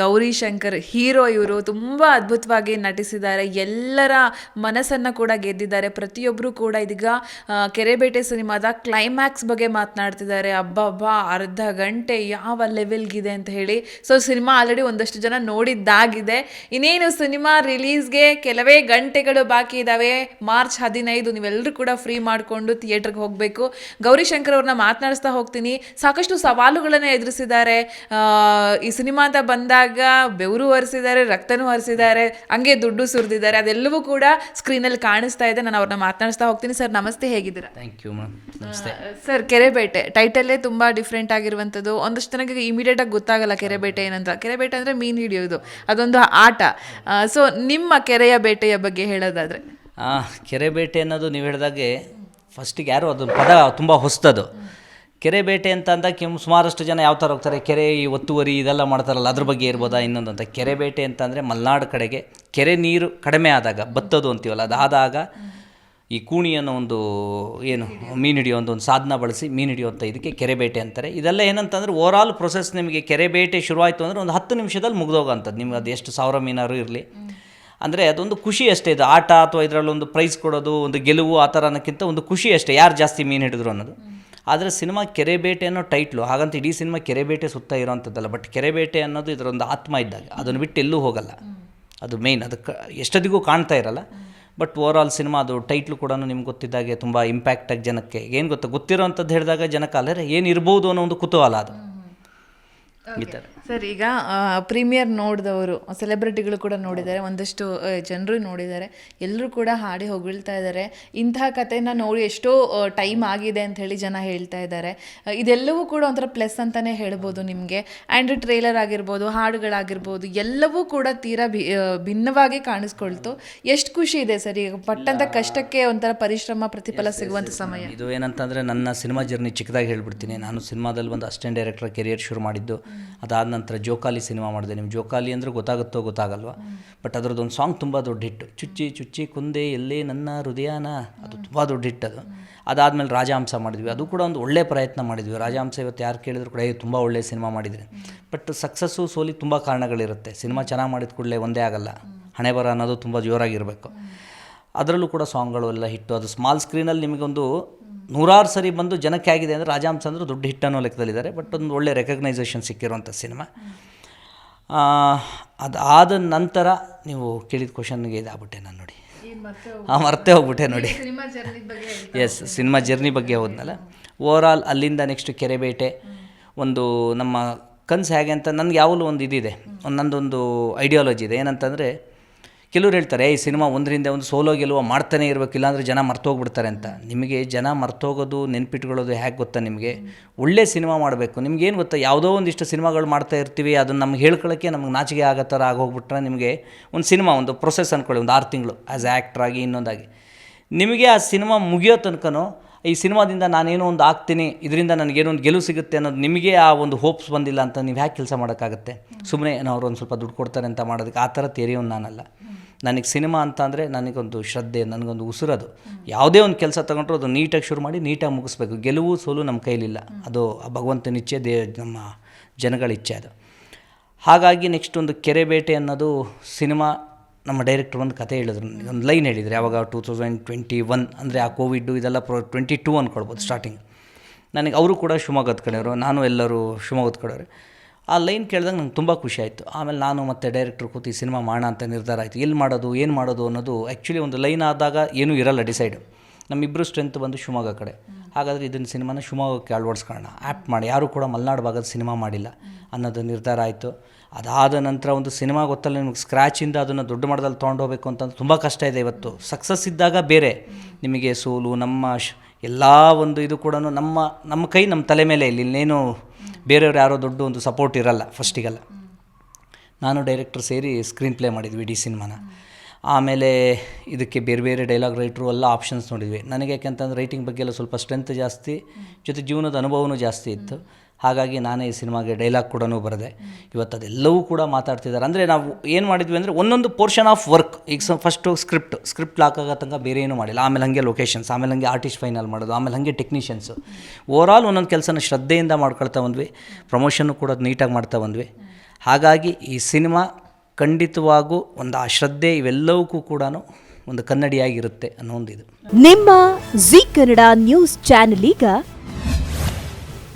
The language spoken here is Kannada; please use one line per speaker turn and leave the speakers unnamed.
ಗೌರಿ ಶಂಕರ್ ಹೀರೋ ಇವರು ತುಂಬ ಅದ್ಭುತವಾಗಿ ನಟಿಸಿದ್ದಾರೆ. ಎಲ್ಲರ ಮನಸ್ಸನ್ನು ಕೂಡ ಗೆದ್ದಿದ್ದಾರೆ. ಪ್ರತಿಯೊಬ್ಬರು ಕೂಡ ಇದೀಗ ಕೆರೆಬೇಟೆ ಸಿನಿಮಾದ ಕ್ಲೈಮ್ಯಾಕ್ಸ್ ಬಗ್ಗೆ ಮಾತನಾಡ್ತಿದ್ದಾರೆ. ಅಬ್ಬಬ್ಬಾ, ಅರ್ಧ ಗಂಟೆ ಯಾವ ಲೆವೆಲ್ಗಿದೆ ಅಂತ ಹೇಳಿ. ಸೊ ಸಿನಿಮಾ ಆಲ್ರೆಡಿ ಒಂದಷ್ಟು ಜನ ನೋಡಿದ್ದಾಗಿದೆ. ಇನ್ನೇನು ಸಿನಿಮಾ ರಿಲೀಸ್ಗೆ ಕೆಲವೇ ಗಂಟೆಗಳು ಬಾಕಿ ಇದ್ದಾವೆ ಮಾರ್ಚ್ ಹದಿನೈದು ನೀವೆಲ್ಲರೂ ಕೂಡ ಫ್ರೀ ಮಾಡಿಕೊಂಡು ಥಿಯೇಟ್ರಿಗೆ ಹೋಗಬೇಕು. ಗೌರಿಶಂಕರ್ ಅವ್ರನ್ನ ಮಾತನಾಡಿಸ್ತಾ ಹೋಗ್ತೀನಿ. ಸಾಕಷ್ಟು ಸವಾಲುಗಳನ್ನು ಎದುರಿಸಿದ್ದಾರೆ. ಈ ಸಿನಿಮಾ ಅಂತ ಬಂದಾಗ ಬೆವರು ಒರೆಸಿದ್ದಾರೆ ರಕ್ತನೂ ಹರಿಸಿದ್ದಾರೆ ಹಂಗೆ ದುಡ್ಡು ಸುರಿದಿದ್ದಾರೆ. ಅದೆಲ್ಲವೂ ಕೂಡ ಸ್ಕ್ರೀನಲ್ಲಿ ಕಾಣಿಸ್ತಾ ಇದೆ. ನಾನು ಅವ್ರನ್ನ ಮಾತನಾಡಿಸ್ತಾ ಹೋಗ್ತೀನಿ. ಸರ್ ನಮಸ್ತೆ ಹೇಗಿದ್ದೀರಾ?
ಥ್ಯಾಂಕ್ ಯು ನಮಸ್ತೆ.
ಸರ್ ಕೆರೆಬೇಟೆ. ಟೈಟಲ್ಲೇ ತುಂಬಾ ಡಿಫ್ರೆಂಟ್ ಆಗಿರುವಂಥದ್ದು. ಒಂದಷ್ಟು ಜನಕ್ಕೆ ಇಮಿಡಿಯೇಟ್ ಆಗಿ ಗೊತ್ತಾಗಲ್ಲ ಕೆರೆಬೇಟೆ ಏನಂತ. ಕೆರೆಬೇಟೆ ಅಂದ್ರೆ ಮೀನು ಹಿಡಿಯೋದು. ಅದೊಂದು ಆಟ. ಸೊ ನಿಮ್ಮ ಕೆರೆಯ ಬೇಟೆಯ ಬಗ್ಗೆ ಹೇಳೋದಾದ್ರೆ.
ಆ, ಕೆರೆ ಬೇಟೆ ಅನ್ನೋದು ನೀವು ಹೇಳಿದಾಗೆ ಫಸ್ಟಿಗೆ ಯಾರು ಅದು ಪದ ತುಂಬ ಹೊಸ್ತದು. ಕೆರೆ ಬೇಟೆ ಅಂತ ಅಂದಾಗ ಕೆಮ್ ಸುಮಾರಷ್ಟು ಜನ ಯಾವ ಥರ ಹೋಗ್ತಾರೆ? ಕೆರೆ, ಈ ಒತ್ತುವರಿ ಇದೆಲ್ಲ ಮಾಡ್ತಾರಲ್ಲ, ಅದ್ರ ಬಗ್ಗೆ ಇರ್ಬೋದಾ ಇನ್ನೊಂದು ಅಂತ. ಕೆರೆ ಬೇಟೆ ಅಂತಂದರೆ ಮಲೆನಾಡು ಕಡೆಗೆ ಕೆರೆ ನೀರು ಕಡಿಮೆ ಆದಾಗ, ಬತ್ತದು ಅಂತೀವಲ್ಲ, ಅದಾದಾಗ ಈ ಕೂಣಿ ಅನ್ನೋ ಒಂದು ಏನು, ಮೀನು ಹಿಡಿಯೋ ಒಂದು ಸಾಧನ ಬಳಸಿ ಮೀನು ಹಿಡಿಯುವಂಥ ಇದಕ್ಕೆ ಕೆರೆ ಬೇಟೆ ಅಂತಾರೆ. ಇದೆಲ್ಲ ಏನಂತಂದ್ರೆ ಓವರ್ ಆಲ್ ಪ್ರೊಸೆಸ್ ನಿಮಗೆ ಕೆರೆ ಬೇಟೆ ಶುರುವಾಯಿತು ಅಂದರೆ ಒಂದು ಹತ್ತು ನಿಮಿಷದಲ್ಲಿ ಮುಗ್ದೋಗೋಂಥದ್ದು. ನಿಮ್ಗೆ ಅದು ಎಷ್ಟು ಸಾವಿರ ಮೀನಾರು ಇರಲಿ. ಅಂದರೆ ಅದೊಂದು ಖುಷಿ ಅಷ್ಟೇ ಇದು. ಆಟ ಅಥವಾ ಇದರಲ್ಲೊಂದು ಪ್ರೈಸ್ ಕೊಡೋದು, ಒಂದು ಗೆಲುವು ಆ ಥರ ಅನ್ನೋಕ್ಕಿಂತ ಒಂದು ಖುಷಿ ಅಷ್ಟೇ. ಯಾರು ಜಾಸ್ತಿ ಮೀನು ಹಿಡಿದ್ರು ಅನ್ನೋದು. ಆದರೆ ಸಿನಿಮಾ ಕೆರೆಬೇಟೆ ಅನ್ನೋ ಟೈಟ್ಲು ಹಾಗಂತ ಇಡೀ ಸಿನಿಮಾ ಕೆರೆಬೇಟೆ ಸುತ್ತ ಇರೋವಂಥದ್ದಲ್ಲ. ಬಟ್ ಕೆರೆಬೇಟೆ ಅನ್ನೋದು ಇದರೊಂದು ಆತ್ಮ ಇದ್ದಾಗ ಅದನ್ನು ಬಿಟ್ಟು ಎಲ್ಲೂ ಹೋಗಲ್ಲ. ಅದು ಮೇಯ್ನ್ ಅದಕ್ಕೆ ಎಷ್ಟೊತ್ತಿಗೂ ಕಾಣ್ತಾ ಇರಲ್ಲ. ಬಟ್ ಓವರ್ ಆಲ್ ಸಿನಿಮಾ ಅದು ಟೈಟ್ಲು ಕೂಡ ನಿಮ್ಗೆ ಗೊತ್ತಿದ್ದಾಗೆ ತುಂಬ ಇಂಪ್ಯಾಕ್ಟಾಗಿ ಜನಕ್ಕೆ. ಏನು ಗೊತ್ತಾ ಗೊತ್ತಿರೋವಂಥದ್ದು ಹೇಳಿದಾಗ ಜನಕ್ಕೆ ಅಲ್ಲೇ ಏನು ಇರ್ಬೋದು ಅನ್ನೋ ಒಂದು ಕುತೂಹಲ ಅದು. ಈ ಥರ.
ಸರ್ ಈಗ ಪ್ರೀಮಿಯರ್ ನೋಡಿದವರು ಸೆಲೆಬ್ರಿಟಿಗಳು ಕೂಡ ನೋಡಿದ್ದಾರೆ. ಒಂದಷ್ಟು ಜನರು ನೋಡಿದ್ದಾರೆ. ಎಲ್ಲರೂ ಕೂಡ ಹಾಡಿ ಹೊಗಳ್ತಾ ಇದ್ದಾರೆ. ಇಂತಹ ಕಥೆನ ನೋಡಿ ಎಷ್ಟೋ ಟೈಮ್ ಆಗಿದೆ ಅಂತ ಹೇಳಿ ಜನ ಹೇಳ್ತಾ ಇದ್ದಾರೆ. ಇದೆಲ್ಲವೂ ಕೂಡ ಒಂಥರ ಪ್ಲಸ್ ಅಂತಾನೆ ಹೇಳ್ಬೋದು ನಿಮಗೆ. ಆ್ಯಂಡ್ ಟ್ರೇಲರ್ ಆಗಿರ್ಬೋದು ಹಾಡುಗಳಾಗಿರ್ಬೋದು ಎಲ್ಲವೂ ಕೂಡ ತೀರಾ ಭಿ ಭಿನ್ನವಾಗಿ ಕಾಣಿಸ್ಕೊಳ್ತು. ಎಷ್ಟು ಖುಷಿ ಇದೆ ಸರ್ ಈಗ ಪಟ್ಟಂತ ಕಷ್ಟಕ್ಕೆ ಒಂಥರ ಪರಿಶ್ರಮ ಪ್ರತಿಫಲ ಸಿಗುವಂಥ ಸಮಯ.
ಇದು ಏನಂತಂದರೆ ನನ್ನ ಸಿನಿಮಾ ಜರ್ನಿ ಚಿಕ್ಕದಾಗಿ ಹೇಳ್ಬಿಡ್ತೀನಿ. ನಾನು ಸಿನಿಮಾದಲ್ಲಿ ಒಂದು ಅಸಿಸ್ಟೆಂಟ್ ಡೈರೆಕ್ಟರ್ ಕೆರಿಯರ್ ಶುರು ಮಾಡಿದ್ದು ಅದಾದ ನಂತರ ಜೋಕಾಲಿ ಸಿನಿಮಾ ಮಾಡಿದೆ. ನಿಮ್ಗೆ ಜೋಕಾಲಿ ಅಂದರೆ ಗೊತ್ತಾಗುತ್ತೋ ಗೊತ್ತಾಗಲ್ವಾ? ಬಟ್ ಅದರದ್ದೊಂದು ಸಾಂಗ್ ತುಂಬ ದೊಡ್ಡ ಹಿಟ್ಟು ಚುಚ್ಚಿ ಚುಚ್ಚಿ ಕುಂದೆ ಎಲ್ಲೇ ನನ್ನ ಹೃದಯನ. ಅದು ತುಂಬ ದೊಡ್ಡ ಹಿಟ್ ಅದು. ಅದಾದಮೇಲೆ ರಾಜಹಂಸ ಮಾಡಿದ್ವಿ. ಅದು ಕೂಡ ಒಂದು ಒಳ್ಳೆ ಪ್ರಯತ್ನ ಮಾಡಿದ್ವಿ. ರಾಜಹಂಸ ಇವತ್ತು ಯಾರು ಕೇಳಿದ್ರು ಕೂಡ ತುಂಬ ಒಳ್ಳೆ ಸಿನಿಮಾ ಮಾಡಿದ್ರಿ. ಬಟ್ ಸಕ್ಸಸ್ಸು ಸೋಲಿ ತುಂಬ ಕಾರಣಗಳಿರುತ್ತೆ. ಸಿನಿಮಾ ಚೆನ್ನಾಗಿ ಮಾಡಿದ ಕೂಡಲೇ ಒಂದೇ ಆಗಲ್ಲ. ಹಣೆ ಬರ ಅನ್ನೋದು ತುಂಬ ಜೋರಾಗಿರಬೇಕು. ಅದರಲ್ಲೂ ಕೂಡ ಸಾಂಗ್ಗಳು ಎಲ್ಲ ಹಿಟ್ಟು. ಅದು ಸ್ಮಾಲ್ ಸ್ಕ್ರೀನಲ್ಲಿ ನಿಮಗೊಂದು ನೂರಾರು ಸರಿ ಬಂದು ಜನಕ್ಕೆ ಆಗಿದೆ ಅಂದರೆ ರಾಜಹಂಸ ಅಂದ್ರೆ ದೊಡ್ಡ ಹಿಟ್ ಅನ್ನೋ ಲೆಕ್ಕದಲ್ಲಿದ್ದಾರೆ ಬಟ್ ಒಂದು ಒಳ್ಳೆ ರೆಕಗ್ನೈಸೇಷನ್ ಸಿಕ್ಕಿರುವಂಥ ಸಿನಿಮಾ ಅದಾದ ನಂತರ ನೀವು ಕೇಳಿದ ಕ್ವಶನ್ಗೆ ಇದಾಗ್ಬಿಟ್ಟೆ ನಾನು ನೋಡಿ. ಹಾಂ ಮರ್ತೆ ಹೋಗ್ಬಿಟ್ಟೆ. ನೋಡಿ. ಎಸ್ ಸಿನಿಮಾ ಜರ್ನಿ ಬಗ್ಗೆ ಹೋದ್ನಲ್ಲ. ಓವರ್ ಆಲ್ ಅಲ್ಲಿಂದ ನೆಕ್ಸ್ಟ್ ಕೆರೆಬೇಟೆ ಒಂದು ನಮ್ಮ ಕನಸು ಹೇಗೆ ಅಂತ ನನಗೆ ಯಾವಲೂ ಒಂದು ಇದಿದೆ. ಒಂದು ನಂದೊಂದು ಐಡಿಯಾಲಜಿ ಇದೆ. ಏನಂತಂದರೆ ಕೆಲವ್ರು ಹೇಳ್ತಾರೆ ಈ ಸಿನಿಮಾ ಒಂದರಿಂದ ಒಂದು ಸೋಲೋ ಗೆಲುವ ಮಾಡ್ತಾನೆ ಇರಬೇಕು, ಇಲ್ಲಾಂದರೆ ಜನ ಮರ್ತೋಗ್ಬಿಡ್ತಾರೆ ಅಂತ. ನಿಮಗೆ ಜನ ಮರ್ತೋಗೋದು, ನೆನ್ಪಿಟ್ಕೊಳ್ಳೋದು ಹೇಗೆ ಗೊತ್ತಾ ನಿಮಗೆ? ಒಳ್ಳೆ ಸಿನಿಮಾ ಮಾಡಬೇಕು. ನಿಮ್ಗೇನು ಗೊತ್ತಾ? ಯಾವುದೋ ಒಂದಿಷ್ಟು ಸಿನಿಮಾಗಳು ಮಾಡ್ತಾ ಇರ್ತೀವಿ, ಅದನ್ನು ನಮ್ಗೆ ಹೇಳ್ಕೊಳ್ಳೋಕ್ಕೆ ನಮ್ಗೆ ನಾಚಿಕೆ ಆಗೋ ಥರ ಆಗೋಗ್ಬಿಟ್ರೆ ನಿಮಗೆ ಒಂದು ಸಿನಿಮಾ, ಒಂದು ಪ್ರೊಸೆಸ್ ಅಂದ್ಕೊಳ್ಳಿ ಒಂದು ಆರು ತಿಂಗಳು ಆ್ಯಸ್ ಆ್ಯಕ್ಟ್ರಾಗಿ ಇನ್ನೊಂದಾಗಿ. ನಿಮಗೆ ಆ ಸಿನಿಮಾ ಮುಗಿಯೋ ತನಕನೂ, ಈ ಸಿನಿಮಾದಿಂದ ನಾನೇನೋ ಒಂದು ಆಗ್ತೀನಿ, ಇದರಿಂದ ನನಗೇನೊಂದು ಗೆಲುವು ಸಿಗುತ್ತೆ ಅನ್ನೋದು ನಿಮಗೆ ಆ ಒಂದು ಹೋಪ್ಸ್ ಬಂದಿಲ್ಲ ಅಂತ ನೀವು ಯಾಕೆ ಕೆಲಸ ಮಾಡೋಕ್ಕಾಗುತ್ತೆ? ಸುಮ್ಮನೆ ಏನೋ ಅವ್ರು ಒಂದು ಸ್ವಲ್ಪ ದುಡ್ಡು ಕೊಡ್ತಾರೆ ಅಂತ ಮಾಡೋದಕ್ಕೆ ಆ ಥರ ತೆರೆಯೋನು ನಾನಲ್ಲ. ನನಗೆ ಸಿನಿಮಾ ಅಂತ ಅಂದರೆ ನನಗೊಂದು ಶ್ರದ್ಧೆ, ನನಗೊಂದು ಉಸಿರದು. ಯಾವುದೇ ಒಂದು ಕೆಲಸ ತಗೊಂಡ್ರು ಅದು ನೀಟಾಗಿ ಶುರು ಮಾಡಿ ನೀಟಾಗಿ ಮುಗಿಸ್ಬೇಕು. ಗೆಲುವು ಸೋಲು ನಮ್ಮ ಕೈಲಿಲ್ಲ. ಅದು ಭಗವಂತನ ಇಚ್ಛೆ ದೇ, ನಮ್ಮ ಜನಗಳ ಇಚ್ಛೆ ಅದು. ಹಾಗಾಗಿ ನೆಕ್ಸ್ಟ್ ಒಂದು ಕೆರೆ ಬೇಟೆ ಅನ್ನೋದು ಸಿನಿಮಾ ನಮ್ಮ ಡೈರೆಕ್ಟ್ರ್ ಒಂದು ಕತೆ ಹೇಳಿದ್ರು. ಒಂದು ಲೈನ್ ಹೇಳಿದ್ರು. ಯಾವಾಗ ಟೂ ತೌಸಂಡ್ ಟ್ವೆಂಟಿ ಒನ್ ಅಂದರೆ ಆ ಕೋವಿಡ್ಡು ಇದೆಲ್ಲ ಪ್ರೊ ಟ್ವೆಂಟಿ ಟೂ ಅಂದ್ಕೊಳ್ಬೋದು ಸ್ಟಾರ್ಟಿಂಗ್ ನನಗೆ ಅವರು ಕೂಡ ಶಿವಮೊಗ್ಗದ ಕಡೆಯವರು, ನಾನು ಎಲ್ಲರೂ ಶಿವಮೊಗ್ಗದ ಕಡೆಯವರು. ಆ ಲೈನ್ ಕೇಳಿದಾಗ ನಂಗೆ ತುಂಬ ಖುಷಿ ಆಯಿತು. ಆಮೇಲೆ ನಾನು ಮತ್ತು ಡೈರೆಕ್ಟ್ರ್ ಕೂತಿ ಸಿನಿಮಾ ಮಾಡೋಣ ಅಂತ ನಿರ್ಧಾರ ಆಯಿತು. ಎಲ್ಲಿ ಮಾಡೋದು, ಏನು ಮಾಡೋದು ಅನ್ನೋದು ಆ್ಯಕ್ಚುಲಿ ಒಂದು ಲೈನ್ ಆದಾಗ ಏನೂ ಇರಲ್ಲ ಡಿಸೈಡ್ ನಮ್ಮಿಬ್ಬರು ಸ್ಟ್ರೆಂತ್ ಬಂದು ಶಿವಮೊಗ್ಗ ಕಡೆ. ಹಾಗಾದರೆ ಇದನ್ನು ಸಿನಿಮಾನ ಶಿವಮೊಗ್ಗಕ್ಕೆ ಅಳವಡಿಸ್ಕೊಳ್ಳೋಣ. ಆ್ಯಪ್ಟ್ ಮಾಡಿ. ಯಾರೂ ಕೂಡ ಮಲೆನಾಡು ಭಾಗದ ಸಿನಿಮಾ ಮಾಡಿಲ್ಲ ಅನ್ನೋದು ನಿರ್ಧಾರ ಆಯಿತು. ಅದಾದ ನಂತರ ಒಂದು ಸಿನಿಮಾ ಗೊತ್ತಲ್ಲ ನಿಮಗೆ ಸ್ಕ್ರ್ಯಾಚಿಂದ ಅದನ್ನು ದೊಡ್ಡ ಮಟ್ಟದಲ್ಲಿ ತೊಗೊಂಡೋಗ್ಬೇಕು ಅಂತ ತುಂಬ ಕಷ್ಟ ಇದೆ ಇವತ್ತು. ಸಕ್ಸಸ್ ಇದ್ದಾಗ ಬೇರೆ. ನಿಮಗೆ ಸೋಲು, ನಮ್ಮ ಎಲ್ಲ ಒಂದು ಇದು ಕೂಡ ನಮ್ಮ ನಮ್ಮ ಕೈ ನಮ್ಮ ತಲೆ ಮೇಲೆ ಇಲ್ಲಿ. ಇನ್ನೇನು ಬೇರೆಯವ್ರು ಯಾರೋ ದೊಡ್ಡ ಒಂದು ಸಪೋರ್ಟ್ ಇರಲ್ಲ ಫಸ್ಟಿಗೆಲ್ಲ ನಾನು ಡೈರೆಕ್ಟ್ರ್ ಸೇರಿ ಸ್ಕ್ರೀನ್ ಪ್ಲೇ ಮಾಡಿದ್ವಿ ಇಡೀ ಸಿನಿಮಾನ. ಆಮೇಲೆ ಇದಕ್ಕೆ ಬೇರೆ ಬೇರೆ ಡೈಲಾಗ್ ರೈಟ್ರು ಎಲ್ಲ ಆಪ್ಷನ್ಸ್ ನೋಡಿದ್ವಿ. ನನಗೆ ಯಾಕೆಂತಂದ್ರೆ ರೈಟಿಂಗ್ ಬಗ್ಗೆ ಎಲ್ಲ ಸ್ವಲ್ಪ ಸ್ಟ್ರೆಂತ್ ಜಾಸ್ತಿ, ಜೊತೆ ಜೀವನದ ಅನುಭವವೂ ಜಾಸ್ತಿ ಇತ್ತು. ಹಾಗಾಗಿ ನಾನೇ ಈ ಸಿನಿಮಾಗೆ ಡೈಲಾಗ್ ಕೂಡ ಬರೆದೆ. ಇವತ್ತು ಅದೆಲ್ಲವೂ ಕೂಡ ಮಾತಾಡ್ತಿದ್ದಾರೆ. ಅಂದರೆ ನಾವು ಏನು ಮಾಡಿದ್ವಿ ಅಂದರೆ ಒಂದೊಂದು ಪೋರ್ಷನ್ ಆಫ್ ವರ್ಕ್ ಈಗ ಸ ಫಸ್ಟು ಸ್ಕ್ರಿಪ್ಟ್ ಸ್ಕ್ರಿಪ್ಟ್ ಲಾಕ್ ಆಗೋ ತನಕ ಬೇರೆ ಏನೂ ಮಾಡಿಲ್ಲ. ಆಮೇಲೆ ಹಾಗೆ ಲೊಕೇಶನ್ಸ್ ಆಮೇಲೆ ಹಾಗೆ ಆರ್ಟಿಸ್ಟ್ ಫೈನಲ್ ಮಾಡೋದು, ಆಮೇಲೆ ಹಾಗೆ ಟೆಕ್ನಿಷಿಯನ್ಸು ಓವರಾಲ್ ಒಂದೊಂದು ಕೆಲಸನ ಶ್ರದ್ಧೆಯಿಂದ ಮಾಡ್ಕೊಳ್ತಾ ಬಂದ್ವಿ. ಪ್ರಮೋಷನ್ನು ಕೂಡ ನೀಟಾಗಿ ಮಾಡ್ತಾ ಬಂದ್ವಿ. ಹಾಗಾಗಿ ಈ ಸಿನಿಮಾ ಖಂಡಿತವಾಗೂ ಒಂದು ಆ ಶ್ರದ್ಧೆ ಇವೆಲ್ಲವಕ್ಕೂ ಕೂಡ ಒಂದು ಕನ್ನಡಿಯಾಗಿರುತ್ತೆ ಅನ್ನೋ ಒಂದು ಇದು.
ನಿಮ್ಮ ಜಿ ಕನ್ನಡ ನ್ಯೂಸ್ ಚಾನೆಲ್ ಈಗ